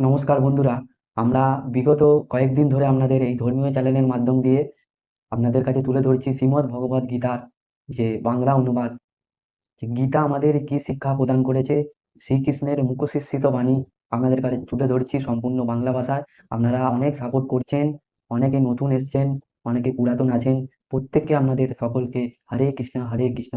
নমস্কার বন্ধুরা। আমরা বিগত কয়েকদিন ধরে আপনাদের এই ধর্মীয় চ্যানেলের মাধ্যম দিয়ে আপনাদের কাছে তুলে ধরছি শ্রীমদ্ ভগবদ্ গীতার যে বাংলা অনুবাদ। গীতা আমাদের কি শিক্ষা প্রদান করেছে? শ্রীকৃষ্ণের মুখশিষ্যিত বাণী আপনাদের কাছে তুলে ধরছি সম্পূর্ণ বাংলা ভাষায়। আপনারা অনেক সাপোর্ট করছেন, অনেকে নতুন এসছেন, অনেকে পুরাতন আছেন। প্রত্যেককে আপনাদের সকলকে হরে কৃষ্ণ হরে কৃষ্ণ।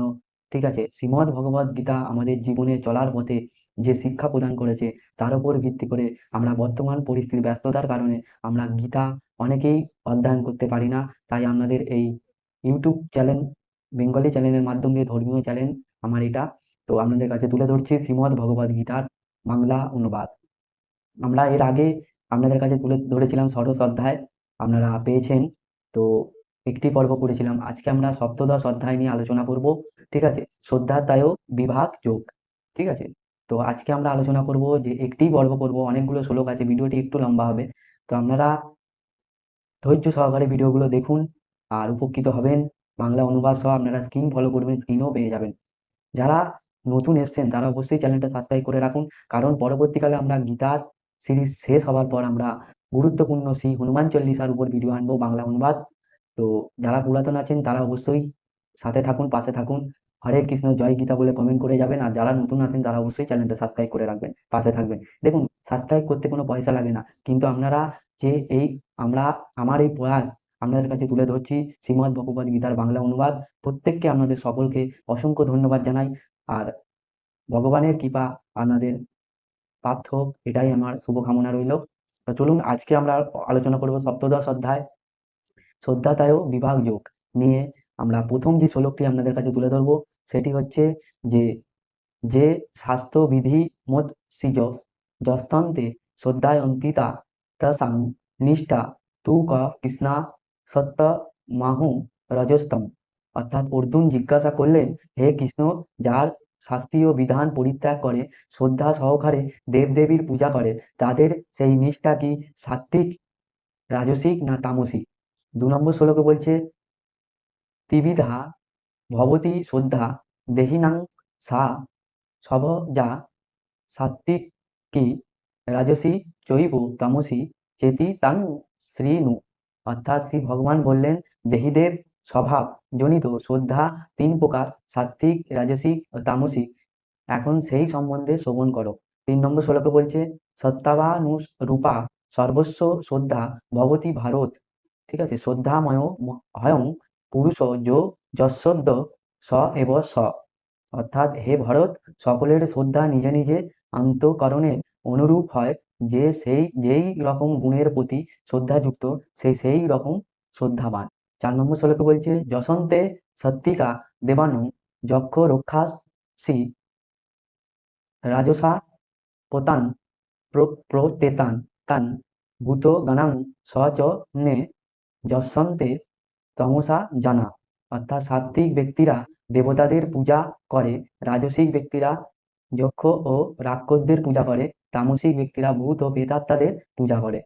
ঠিক আছে, শ্রীমদ্ ভগবদ্ গীতা আমাদের জীবনে চলার পথে যে শিক্ষা প্রদান করেছে, তার উপর ভিত্তি করে আমরা বর্তমান পরিস্থিতির ব্যস্ততার কারণে আমরা গীতা অনেকেই অধ্যয়ন করতে পারি না। তাই আপনাদের এই ইউটিউব চ্যানেল, বেঙ্গলি চ্যানেলের মাধ্যম দিয়ে ধর্মীয় চ্যানেল আমার এটা। তো আপনাদের কাছে তুলে ধরছি শ্রীমদ্ ভগবদ্ গীতার বাংলা অনুবাদ। আমরা এর আগে আপনাদের কাছে তুলে ধরেছিলাম ষোড়শ অধ্যায়, আপনারা পেয়েছেন। তো একটি পর্ব করেছিলাম আজকে আমরা সপ্তদশ অধ্যায় নিয়ে আলোচনা করব। ঠিক আছে? শ্রদ্ধাধ্যায় বিভাগ যোগ। ঠিক আছে? তো আজকে আমরা আলোচনা করব যে একটি পর্ব করব, অনেকগুলো শ্লোক আছে, ভিডিওটি একটু লম্বা হবে। তো আপনারা ধৈর্য সহকারে ভিডিওগুলো দেখুন আর উপকৃত হবেন। বাংলা অনুবাদ সহ আপনারা স্ক্রিন ফলো করবেন, স্ক্রিনও পেয়ে যাবেন। যারা নতুন এসছেন, তারা অবশ্যই চ্যানেলটা সাবস্ক্রাইব করে রাখুন। কারণ পরবর্তীকালে আমরা গীতার সিরিজ শেষ হওয়ার পর আমরা গুরুত্বপূর্ণ শ্রী হনুমান চল্লিশার উপর ভিডিও আনব, বাংলা অনুবাদ। তো যারা পুরাতন আছেন, তারা অবশ্যই সাথে থাকুন, পাশে থাকুন। হরে কৃষ্ণ, জয় গীতা বলে কমেন্ট করে যাবেন। আর যারা নতুন আছেন, তারা অবশ্যই চ্যানেলটা সাবস্ক্রাইব করে রাখবেন। পাশে থাকবেন। দেখুন সাবস্ক্রাইব করতে কোনো পয়সা লাগে না। কিন্তু আপনারা যে এই, আমরা, আমার এই প্রয়াস আপনাদের কাছে তুলে ধরছি শ্রীমদ্ ভগবদ্ গীতার বাংলা অনুবাদ। প্রত্যেককে আপনাদের সকলকে অসংখ্য ধন্যবাদ জানাই। আর ভগবানের কৃপা আপনাদের প্রাপ্ত হোক, এটাই আমার শুভকামনা রইল। তো চলুন, আজকে আমরা আলোচনা করব সপ্তদশ অধ্যায়। শ্রদ্ধাতায় বিভাগ যোগ নিয়ে আমরা প্রথম যে শ্লোকটি আপনাদের কাছে তুলে ধরবো সেটি হচ্ছে যে যে স্বাস্থ্যবিধি মত সিজ, যস্তন্তে শ্রদ্ধায়ন্তিতা তসাং নিষ্ঠা তু ক কৃষ্ণা সত্য মাহু রজস্তম। অর্থাৎ অর্জুন জিজ্ঞাসা করলেন, হে কৃষ্ণ, যার শাস্ত্রীয় বিধান পরিত্যাগ করে, শ্রদ্ধা সহকারে দেবদেবীর পূজা করে, তাদের সেই নিষ্ঠা কি সাত্ত্বিক, রাজসিক না তামসিক? দু নম্বর শ্লোকে বলছে, ত্রিবিধা ভবতি শ্রদ্ধা দেহিনাং সা সভজা সাত্ত্বিক কি রাজসী চৈব তামসী চেতি তাং শ্রীনু অর্থাৎ শ্রী ভগবান বললেন দেহিদেব স্বভাব জনিত শ্রদ্ধা তিন প্রকার সাত্ত্বিক রাজসিক ও তামসিক এখন সেই সম্বন্ধে শ্রবণ করো। তিন নম্বর শ্লোকে বলছে সত্তাবানু রূপা সর্বস্ব শ্রদ্ধা ভবতি ভারত। ঠিক আছে, শ্রদ্ধাময় হয়ং পুরুষ যো যশোদ্দ স এব স। অর্থাৎ হে ভরত, সকলের শ্রদ্ধা নিজে নিজে আন্তকরণে অনুরূপ হয়, যে সেই, যেই রকম গুণের প্রতি শ্রদ্ধাযুক্ত সেই সেই রকম শ্রদ্ধাবান। চার নম্বর শ্লোকে বলছে, যশন্তে সত্তিকা দেবানু যক্ষ রক্ষাসি রাজসা পোতান প্রতেতান তান ভূত গণাং সচ নে যশন্তে তমসা জানা। অর্থাৎ সাত্ত্বিক ব্যক্তিরা দেবতাদের পূজা করে, রাজসিক ব্যক্তিরা যক্ষ ও রাক্ষসদের পূজা করে, তামসিক ব্যক্তিরা ভূত ও প্রেতাত্মাদের পূজা করে।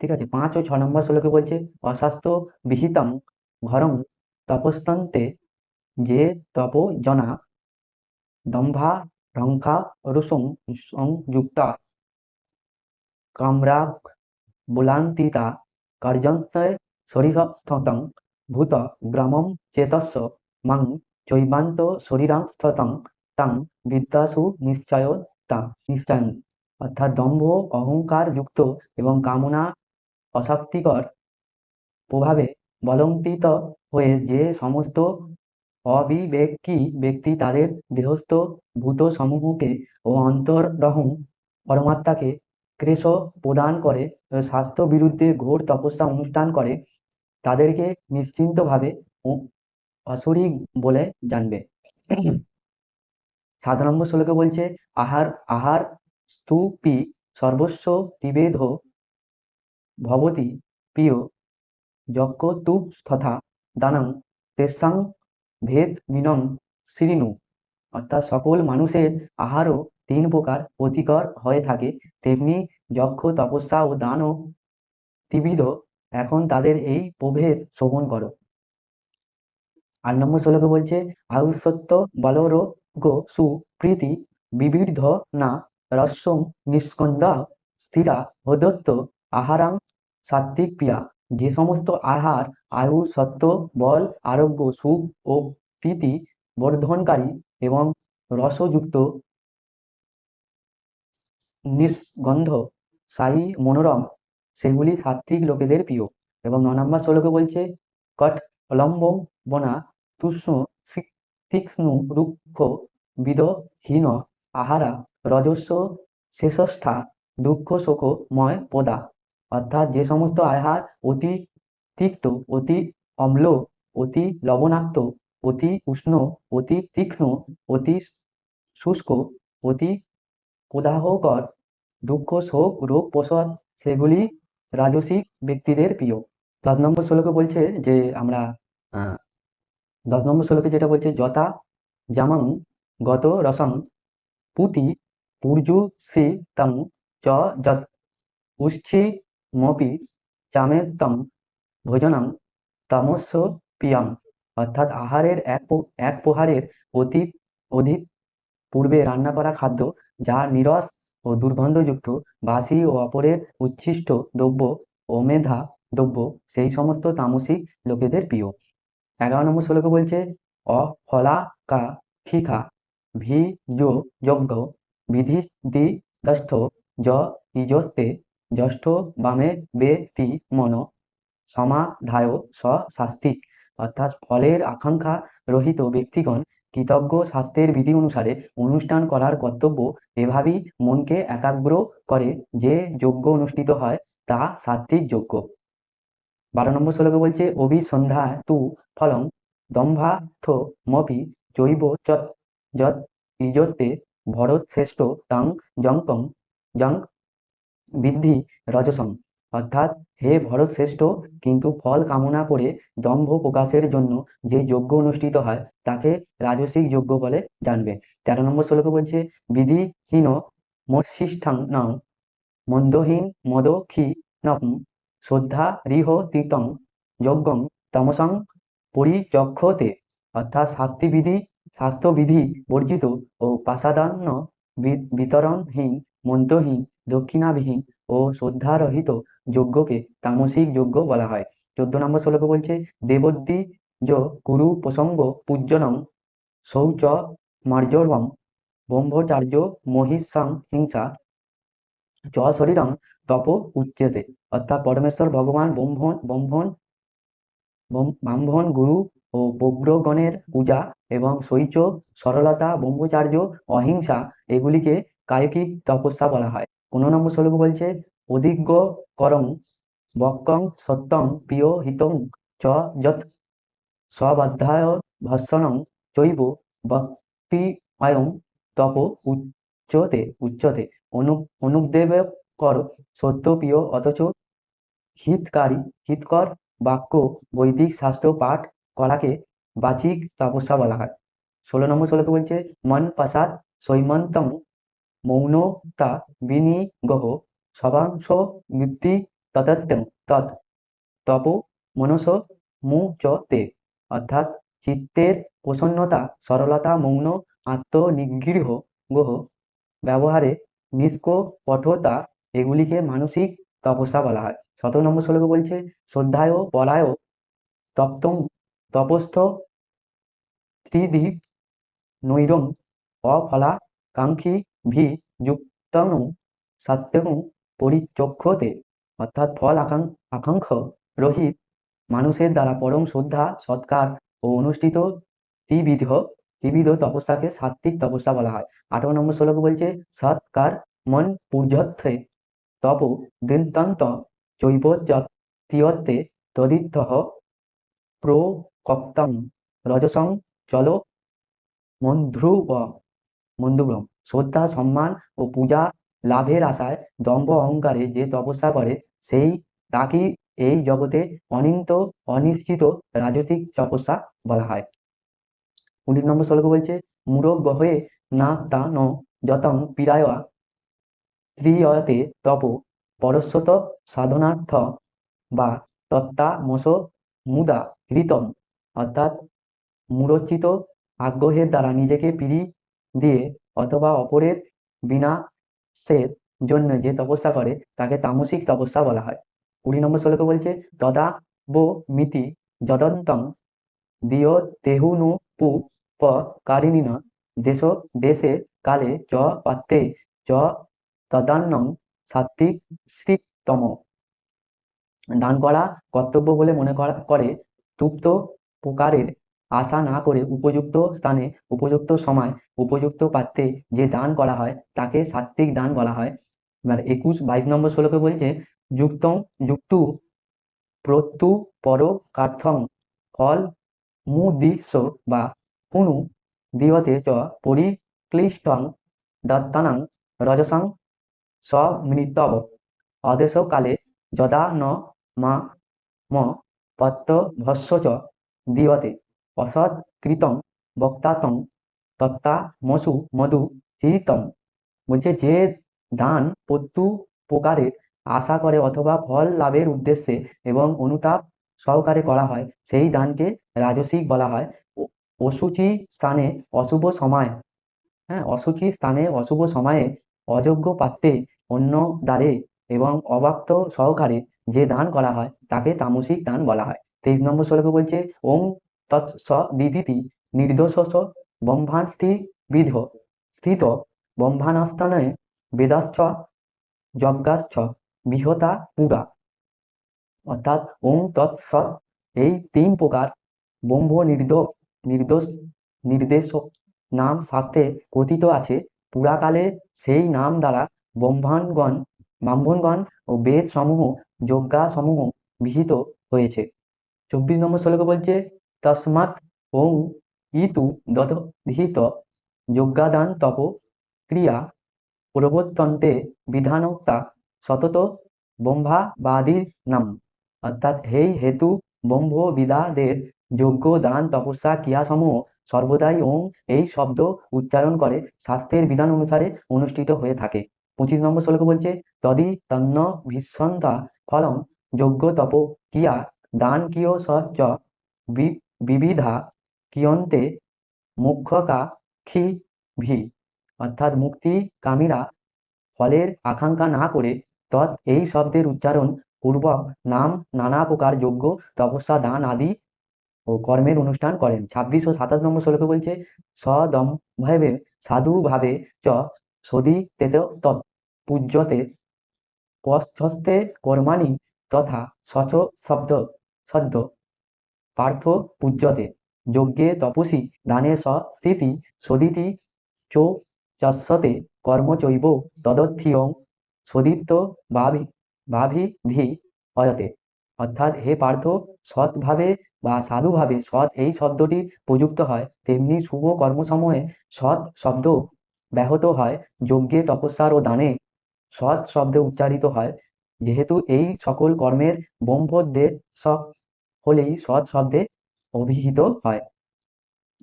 ঠিক আছে? পাঁচ ও ছ নম্বর শ্লোকে বলছে অস্বাস্থ্য বিহিতম ঘরং তপস্তন্তে যে তপ জনা দম্ভা রঙ্কা রুসং সংযুক্তা কামরাগ বুলান্তিতা কার্যন্তয় শরীরস্থতং ভূত গ্রামম চেতস্য মাং চৈবান্ত শরীরাংস্থতং তাং বিদ্যাসু নিশ্চয় তা নিশ্চয়ন। অর্থাৎ দম্ভ অহংকার যুক্ত এবং কামনা অশক্তিকর প্রভাবে বলঙ্কিত হয়ে যে সমস্ত অবিবেকী ব্যক্তি তাদের দেহস্থ ভূত সমূহকে ও অন্তররহং পরমাত্মাকে ক্রেশ প্রদান করে স্বাস্থ্য বিরুদ্ধে ঘোর তপস্যা অনুষ্ঠান করে তাদেরকে নিশ্চিন্তভাবে অসুরী বলে জানবে। সাত নম্বর শ্লোকে বলছে, আহার আহার স্তূপি সর্বস্ব তিবেধ ভবতি প্রিয় যজ্ঞ তুপ তথা দানং তেসাং ভেদ মিনং শ্রীনু। অর্থাৎ সকল মানুষের আহারও তিন প্রকার প্রতিকর হয়ে থাকে। তেমনি যক্ষ, তপস্যা ও দানও ত্রিবিধ এখন তাদের এই প্রভেদ শ্রবণ করো। আট নম্বর শ্লোকে বলছে আয়ুষত্ব বলরোগ সুপ্রীতি বিবিধ না রস্যং নিষ্কন্দা স্থিরা হদত্ত আহারাং সাত্ত্বিক প্রিয়া যে সমস্ত আহার, আয়ু সত্য বল, আরোগ্য, সুখ ও প্রীতি বর্ধনকারী এবং রসযুক্ত নির্গন্ধ সাই মনোরম সেগুলি সাত্ত্বিক লোকেদের প্রিয়। এবং ন নম্বর শ্লোকে বলছে, কট অলম্বম বনা তুষ্ণ তীক্ষ্ণ রুক্ষ বিদহীন আহারা রজস্ব শেষষ্ঠা দুঃখ শোকময় পদা। অর্থাৎ যে সমস্ত আহার অতি তিক্ত, অতি অম্ল, অতি লবণাক্ত, অতি উষ্ণ, অতি তীক্ষ্ণ, অতি শুষ্ক, অতি প্রদাহকর দুঃখ শোক রোগ প্রসব, সেগুলি রাজসিক ব্যক্তিদের প্রিয়। দশ নম্বর শ্লোকে বলছে যে আমরা দশ নম্বর শ্লোকে যেটা বলছে, যথা জামাং গত রসং পুতি পূর্জু সি তং চ যৎ উচ্ছি মপি চামেতং ভোজনং তামস্য পিয়াং অর্থাৎ আহারের এক এক প্রহারের অতি, অধিক পূর্বে রান্না করা খাদ্য যা নিরস ও দুর্গন্ধযুক্ত বাসি ও অপরের উচ্ছিষ্ট দ্রব্য ও মেধা দ্রব্য, সেই সমস্ত তামসিক লোকেদের প্রিয়। এগারো নম্বর শ্লোকে বলছে অফলা কা খিখা ভি যো যজ্ঞ বিধি দি দষ্ঠ য ইজস্তে জ্যষ্ঠ বামে বে তি মন সমাধায় স শাস্তিক অর্থাৎ ফলের আকাঙ্ক্ষা রহিত ব্যক্তিগণ কৃতজ্ঞ শাস্ত্রের বিধি অনুসারে অনুষ্ঠান করার কর্তব্য এভাবেই মনকে একাগ্র করে যে যজ্ঞ অনুষ্ঠিত হয়, তা সাত্ত্বিক যজ্ঞ। বারো নম্বর শ্লোকে বলছে অভিসন্ধ্যা তু ফলং দম্ভাথ মপি জৈব চত ইজতে ভরত শ্রেষ্ঠ তাং জঙ্কং জং বৃদ্ধি রজসং। অর্থাৎ হে ভরত শ্রেষ্ঠ কিন্তু ফল কামনা করে দম্ভ প্রকাশের জন্য যে যজ্ঞ অনুষ্ঠিত হয়, তাকে রাজসিক যজ্ঞ বলে জানবে। তেরো নম্বর শ্লোকে বলছে, বিধিহীন মৎসিষ্ঠাং নাম, মন্দহীন মদ খি নম, শ্রদ্ধা রিহ তীতং, যজ্ঞং তমসং পরিচক্ষতে। অর্থাৎ শাস্তিবিধি, স্বাস্থ্যবিধি বর্জিত ও পাশাদান্য বিতরণহীন মন্ত্রহীন দক্ষিণাবিহীন ও শ্রদ্ধারহিত যজ্ঞকে তামসিক যজ্ঞ বলা হয়। চোদ্দ নম্বর শ্লোকে বলছে, দেবদ্বী য কুরু প্রসঙ্গ পূজ্যনং শৌচ মার্জবম ব্রহ্মচার্য মহিষাং হিংসা চ শরীরং তপ উচ্যতে অর্থাৎ পরমেশ্বর ভগবান ব্রহ্মণ ব্রহ্মণ, ব্রহ্ম- ব্রাহ্মণ গুরু ও বগ্রগণের পূজা এবং শৈচ, সরলতা, ব্রহ্মচার্য, অহিংসা এগুলিকে কায়িক তপস্যা বলা হয়। পনেরো নম্বর শ্লোক বলছে অধিজ্ঞ করং বক্কং সত্যং প্রিয় হিতং চ যৎ স্ববাধ্যায় ভৎসনং চৈব ভক্তি অয়ং তপ উচ্চতে উচ্চতে। অনু অনুদেব কর সত্য প্রিয় অথচ হিতকারী, হিতকর বাক্য, বৈদিক শাস্ত্র পাঠ করাকে বাচিক তপস্যা বলা হয়। ষোলো নম্বর শ্লোকে বলছে, মন প্রসাদ সৈমন্তং মৌনতা বিনিগহ। সবাংশ বৃদ্ধি ততত্যং তৎ। তপ মনস মু চ মুচতে অর্থাৎ চিত্তের প্রসন্নতা, সরলতা, মৌন, আত্মনিগৃহ, গহ। ব্যবহারে নিষ্কপটতা এগুলিকে মানসিক তপস্যা বলা হয়। সতেরো নম্বর শ্লোকে বলছে, শ্রদ্ধায় পলায় তপ্তং তপস্থ ত্রিদি নৈরং অফলা কাঙ্ক্ষী ভি যুক্তং সত্যং পরিচক্ষতে, অর্থাৎ ফল আকাঙ্ আকাঙ্ক্ষ রহিত মানুষের দ্বারা পরম শ্রদ্ধা, সৎকার ও অনুষ্ঠিত ত্রিবিধ ত্রিবিধ তপস্যাকে সাত্ত্বিক তপস্যা বলা হয়। আঠারো নম্বর শ্লোক বলছে, সৎকার মন পূর্যত্বে তপ দিন্তন্ত চৈবত্যতে তদিত্য প্রকপ্তং রজসং চল মন্ধ্রুব মন্দুব্রম শ্রদ্ধা, সম্মান ও পূজা লাভের আশায় দম্ভ অহংকারে যে তপস্যা করে, সেই তাকেই এই জগতে অনিন্ত, অনিশ্চিত রাজতিক তপস্যা বলা হয়। উনিশ নম্বর শ্লোক বলছে মূরক গহে না তা ন যতং পীড়ায় ত্রিয়তে তপ পরস্বত সাধনার্থ বা তত্তামস মুদা হৃতম। অর্থাৎ মূরোচিত আগ্রহের দ্বারা নিজেকে পিড়ি দিয়ে অথবা অপরের বিনাশের জন্য যে তপস্যা করে, তাকে তামসিক তপস্যা বলা হয়। কুড়ি নম্বর শ্লোকে বলছে, তদা বো মিতি যদন্তং দিয় তেহুনু পু প কারিণিন, দেশ দেশে কালে চ পাত্রে চ তদান্নং সাত্বিক শ্রীতম দান করা কর্তব্য বলে মনে করা, করে তুপ্ত প্রকারের আশা না করে উপযুক্ত স্থানে, উপযুক্ত সময়, উপযুক্ত পাত্রে যে দান করা হয়, তাকে সাত্বিক দান বলা হয়। এবার একুশ, বাইশ নম্বর শ্লোকে বলছে, যুক্তং, যুক্তু, প্রত্যু, পর, কার্থং, ফল মুদিস্য বা পুনু দিয়তে চ, পরিক্লিষ্টং, দত্তানাং, রজসাং সমৃতব অদেশকালে যদা ন, মা, ম, পত্তভস্য চ দিয়তে অসৎকৃতং বক্তাতং তত্তামসু মধু চিতম বলছে, যে দান প্রত্যু প্রকারের আশা করে অথবা ফল লাভের উদ্দেশ্যে এবং অনুতাপ সহকারে করা হয়, সেই দানকে রাজসিক বলা হয়। অ- অশুচি স্থানে অশুভ সময় হ্যাঁ অশুচি স্থানে অশুভ সময়ে অযোগ্য পাত্রে অন্য দ্বারে এবং অবাক্ত সহকারে যে দান করা হয়, তাকে তামসিক দান বলা হয়। তেইশ নম্বর শ্লোকে বলছে, ওং তৎস দিদিতি নির্দোষ ব্রহ্মাস্তি বিধ। স্থিত ব্রহ্মানস্তনে বেদাশ্চ, যজ্ঞাশ্চ, বিহতা পুরা। অর্থাৎ ওং তৎসৎ এই তিন প্রকার ব্রহ্ম নির্দোষ নির্দোষ, নির্দেশ নাম শাস্ত্রে কথিত আছে। পুরাকালে সেই নাম দ্বারা ব্রহ্মাণগণ, ব্রাহ্মণগণ ও বেদ সমূহ যজ্ঞাসমূহ বিহিত হয়েছে। চব্বিশ নম্বর শ্লোকে বলছে তস্মাৎ ওং ইতু দধিত যজ্ঞাদান তপ ক্রিয়া প্রবর্তন্তে বিধানোক্তা সতত ব্রহ্মাবাদীর নাম। অর্থাৎ হেই হেতু ব্রহ্মবিদাদের যোগ্য দান তপস্যা ক্রিয়াসমূহ সর্বদাই ওং এই শব্দ উচ্চারণ করে শাস্ত্রের বিধান অনুসারে অনুষ্ঠিত হয়ে থাকে। পঁচিশ নম্বর শ্লোকে বলছে, তদি তন্ন ভীষন্তা ফলং যজ্ঞ তপ কিয়া দান কিয় সচ বি- বিবিধা কিয়ন্তে মুখ্যকা খি ভি। অর্থাৎ মুক্তি কামীরা ফলের আকাঙ্ক্ষা না করে তৎ এই শব্দের উচ্চারণ পূর্বক নাম, নানা প্রকার যজ্ঞ, তপস্যা, দান আদি ও কর্মের অনুষ্ঠান করেন। ছাব্বিশ ও সাতাশ নম্বর শ্লোকে বলছে সদম ভাবে সাধু ভাবে চ সদি তেত তৎ পূজ্যতে পস্থস্তে কর্মাণি তথা সচ শব্দ, সদ্য পার্থ পূজ্যতে। যজ্ঞে তপসি, দানে স্থিতি সদিতি চো চস্যতে। কর্ম চৈব তদর্থিয়ং সদিত্য বাভি বাভিধি হয়তে অর্থাৎ হে পার্থ, সৎভাবে বা সাধুভাবে সৎ এই শব্দটি প্রযুক্ত হয়। তেমনি শুভ কর্মসমূহে সৎ শব্দ ব্যাহত হয়। যজ্ঞে তপস্যার ও দানে সৎ শব্দে উচ্চারিত হয়। যেহেতু এই সকল কর্মের ব্রহ্মোদ্দের সব হলেই সৎ শব্দে অভিহিত হয়।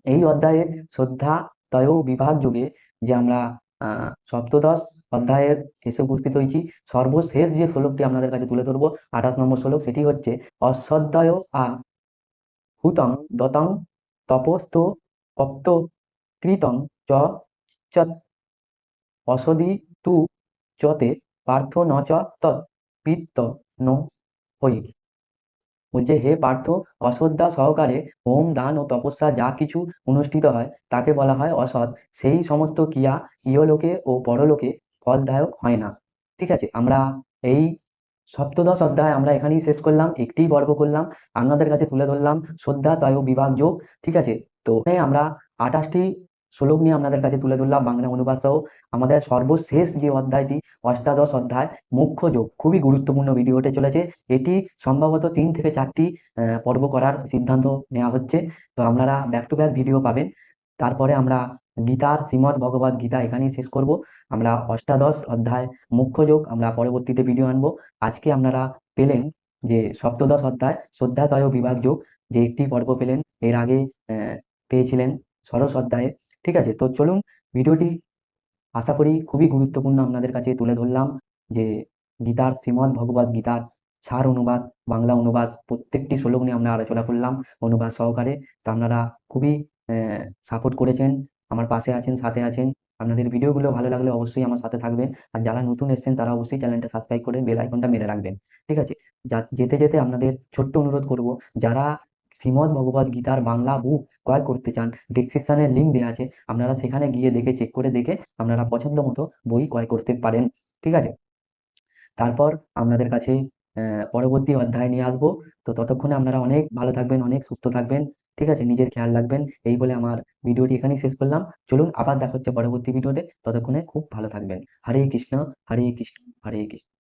এই অধ্যায়ে শ্রদ্ধা তয় বিভাগ যুগে যে আমরা সপ্তদশ অধ্যায়ের এসে উপস্থিত হয়েছি, সর্বশেষ যে শ্লোকটি আপনাদের কাছে তুলে ধরবো, আঠাশ নম্বর শ্লোক, সেটি হচ্ছে, অশ্রদ্ধয় আ, হুতং দতং তপস্ত কপ্ত কৃতং চ চত অসদি তু চতে পার্থ ন চ তৎ পিত্ত ন হই। বলছে, হে পার্থ অশ্রদ্ধা সহকারে হোম, দান ও তপস্যা যা কিছু অনুষ্ঠিত হয়, তাকে বলা হয় অসৎ। সেই সমস্ত ক্রিয়া ইহলোকে ও পরলোকে ফলদায়ক হয় না। ঠিক আছে, আমরা এই সপ্তদশ অধ্যায় আমরা এখানেই শেষ করলাম, একটি পর্ব করলাম, আপনাদের কাছে তুলে ধরলাম, শ্রদ্ধা তয় বিভাগ, যোগ, ঠিক আছে? তো আমরা আঠাশটি শ্লোক নিয়ে আপনাদের কাছে তুলে ধরলাম, বাংলা অনুবাদ সহ আমাদের সর্বশেষ যে অধ্যায়টি, অষ্টাদশ অধ্যায়, মুখ্য যোগ, খুবই গুরুত্বপূর্ণ ভিডিও হতে চলেছে। এটি সম্ভবত তিন থেকে চারটি পর্ব করার সিদ্ধান্ত নেওয়া হচ্ছে। তো আপনারা ব্যাক টু ব্যাক ভিডিও পাবেন। তারপরে আমরা গীতার শ্রীমদ্ ভগবত গীতা এখানেই শেষ করব। আমরা অষ্টাদশ অধ্যায়, মুখ্য যোগ, আমরা পরবর্তীতে ভিডিও আনব। আজকে আপনারা পেলেন যে সপ্তদশ অধ্যায়, শ্রদ্ধাতয় বিভাগ যোগ, যে একটি পর্ব পেলেন, এর আগে পেয়েছিলেন ষোড়শ অধ্যায়ে। ঠিক আছে? তো চলুন ভিডিওটি আশা করি খুবই গুরুত্বপূর্ণ আপনাদের কাছে তুলে ধরলাম যে গীতার শ্রীমদ্ ভগবত গীতার সার অনুবাদ, বাংলা অনুবাদ, প্রত্যেকটি শ্লোক নিয়ে আমরা আলোচনা করলাম অনুবাদ সহকারে। তো আপনারা খুবই সাপোর্ট করেছেন, আমার পাশে আছেন, সাথে আছেন। আপনাদের ভিডিওগুলো ভালো লাগলে অবশ্যই আমার সাথে থাকবেন। আর যারা নতুন এসেছেন তারা অবশ্যই চ্যানেলটা সাবস্ক্রাইব করে বেল আইকনটা মেরে রাখবেন। ঠিক আছে? যেতে যেতে আপনাদের ছোট্ট অনুরোধ করব, যারা শ্রীমদ্ ভগবদ্ গীতার বাংলা বুক ক্রয় করতে চান ডেসক্রিপশনের লিঙ্ক দেওয়া আছে, আপনারা সেখানে গিয়ে দেখে চেক করে দেখে আপনারা পছন্দ মতো বই ক্রয় করতে পারেন, ঠিক আছে? তারপর আপনাদের কাছে পরবর্তী অধ্যায় নিয়ে আসব, তো ততক্ষণে আপনারা অনেক ভালো থাকবেন, অনেক সুস্থ থাকবেন, ঠিক আছে? নিজের খেয়াল রাখবেন, এই বলে আমার ভিডিওটি এখানেই শেষ করলাম। চলুন আবার দেখা হচ্ছে পরবর্তী ভিডিওতে ততক্ষণে খুব ভালো থাকবেন। হরে কৃষ্ণ হরে কৃষ্ণ হরে কৃষ্ণ।